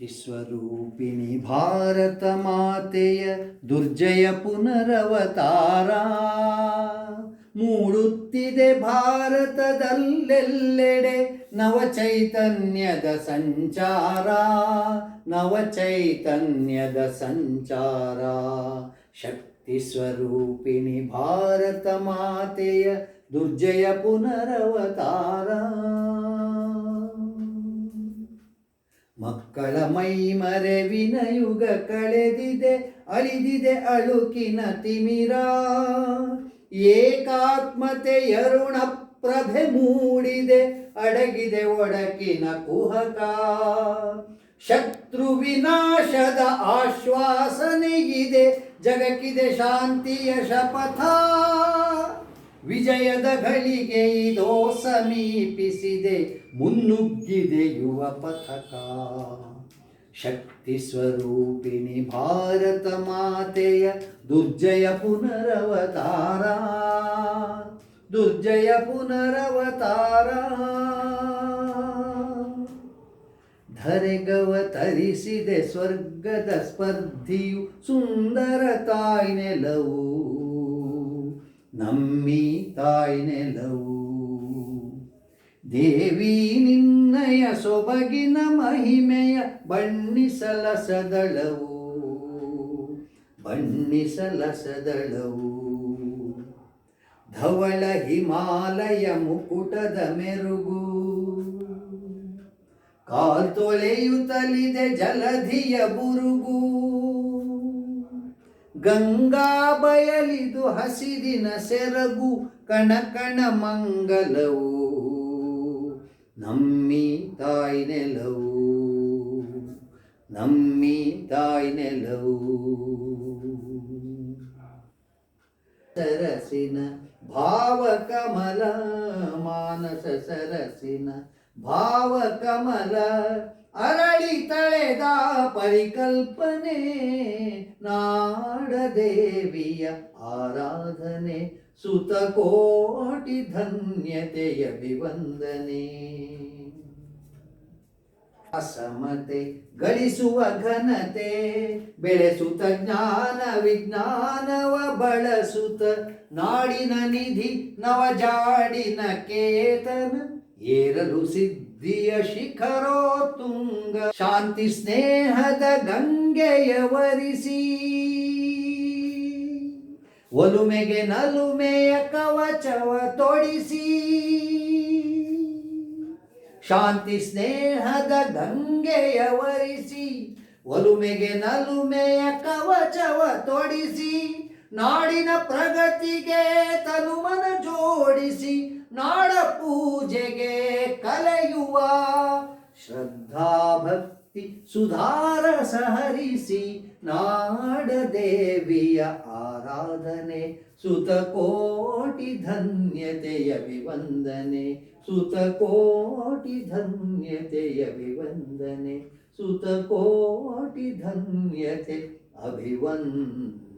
ಶಕ್ತಿಸ್ವರೂಪಿಣಿ ಭಾರತ ಮಾತೆಯ ದುರ್ಜಯ ಪುನರವತಾರ. ಮೂಡುತ್ತಿದೆ ಭಾರತದಲ್ಲೆಲ್ಲೆಡೆ ನವಚೈತನ್ಯದ ಸಂಚಾರ. ನವಚೈತನ್ಯದ ಸಂಚಾರ. ಶಕ್ತಿ ಸ್ವರೂಪಿಣಿ ಭಾರತ ಮಾತೆಯ ದುರ್ಜಯ ಪುನರವತಾರ. ಮಕ್ಕಳ ಮೈ ಮರೆವಿನ ಯುಗ ಕಳೆದಿದೆ, ಅಳಿದಿದೆ ಅಳುಕಿನ ತಿಮಿರ. ಏಕಾತ್ಮತೆ ಅರುಣ ಪ್ರಭೆ ಮೂಡಿದೆ, ಅಡಗಿದೆ ಒಡಕಿನ ಕುಹಕ. ಶತ್ರು ವಿನಾಶದ ಆಶ್ವಾಸನೆಗಿದೆ ಜಗಕ್ಕಿದೆ ಶಾಂತಿಯ ಶಪಥ. ವಿಜಯದ ಘಳಿಗೆ ಇದೋ ಸಮೀಪಿಸಿದೆ ಮುನ್ನುಗ್ಗಿದೆ ಯುವ ಪಥಕ. ಶಕ್ತಿ ಸ್ವರೂಪಿಣಿ ಭಾರತ ಮಾತೆಯ ದುರ್ಜಯ ಪುನರವತಾರ. ದುರ್ಜಯ ಪುನರವತಾರ. ಧರೆಗವ ತರಿಸಿದೆ ಸ್ವರ್ಗದ ಸ್ಪರ್ಧಿಯು ಸುಂದರ ತಾಯ್ ನಮ್ಮಿ ತಾಯ್ ನೆಲವು. ದೇವಿ ನಿನ್ನಯ ಸೊಬಗಿನ ಮಹಿಮೆಯ ಬಣ್ಣಿಸಲಸದಳವು ಬಣ್ಣಿಸಲಸದಳವು ಬಣ್ಣಿಸಲ ಸದಳವು ಧವಳ ಹಿಮಾಲಯ ಮುಕುಟದ ಮೆರುಗು. ಕಾಲ್ತೊಳೆಯುತ್ತಲಿದೆ ಜಲಧಿಯ ಬುರುಗು. ಗಂಗಾ ಬಯಲಿದು ಹಸಿರಿನ ಸೆರಗು ಕಣಕಣ ಮಂಗಲವು. ನಮ್ಮಿ ತಾಯಿ ನೆಲವು, ನಮ್ಮಿ ತಾಯಿ ನೆಲವು. ಸರಸಿನ ಭಾವ ಕಮಲ ಮಾನಸ ಸರಸಿನ ಭಾವ ಕಮಲ ಅರಳಿ ತಳೆದ ಪರಿಕಲ್ಪನೆ, ನಾಡದೇವಿಯ ಆರಾಧನೆ ಸುತ ಕೋಟಿ ಧನ್ಯತೆಯ ವಿವಂದನೆ ಅಸಮತೆ ಗಳಿಸುವ ಘನತೆ, ಬೆಳೆಸುತ್ತ ಜ್ಞಾನ ವಿಜ್ಞಾನವ ಬಳಸುತ್ತ ನಾಡಿನ ನಿಧಿ ನವಜಾಡಿನ ಕೇತನ, ಏರಲು ಸಿದ್ಧಿಯ ಶಿಖರೋ ತುಂಗ ಶಾಂತಿ ಸ್ನೇಹದ ಗಂಗೆಯ ವರಿಸಿ. ಒಲುಮೆಗೆ ನಲುಮೆಯ ಕವಚವ ತೊಡಿಸಿ. ಶಾಂತಿ ಸ್ನೇಹದ ಗಂಗೆಯ ವರಿಸಿ, ಒಲುಮೆಗೆ ನಲುಮೆಯ ಕವಚವ ತೊಡಿಸಿ. ನಾಡಿನ ಪ್ರಗತಿಗೆ ತನುಮನ ಜೋಡಿಸಿ, ನಾಡ ಸುಧಾರ ಸಹರಿಸಿ ನಾಡ ದೇವಿಯ ಆರಾಧನೆ ಸುತ ಕೋಟಿ ಧನ್ಯತೆಯ ವಿವಂದನೆ ಸುತ ಕೋಟಿ ಧನ್ಯತೆಯ ವಿವಂದನೆ ಸುತ ಕೋಟಿ ಧನ್ಯತೆ ಅಭಿವಂದನೆ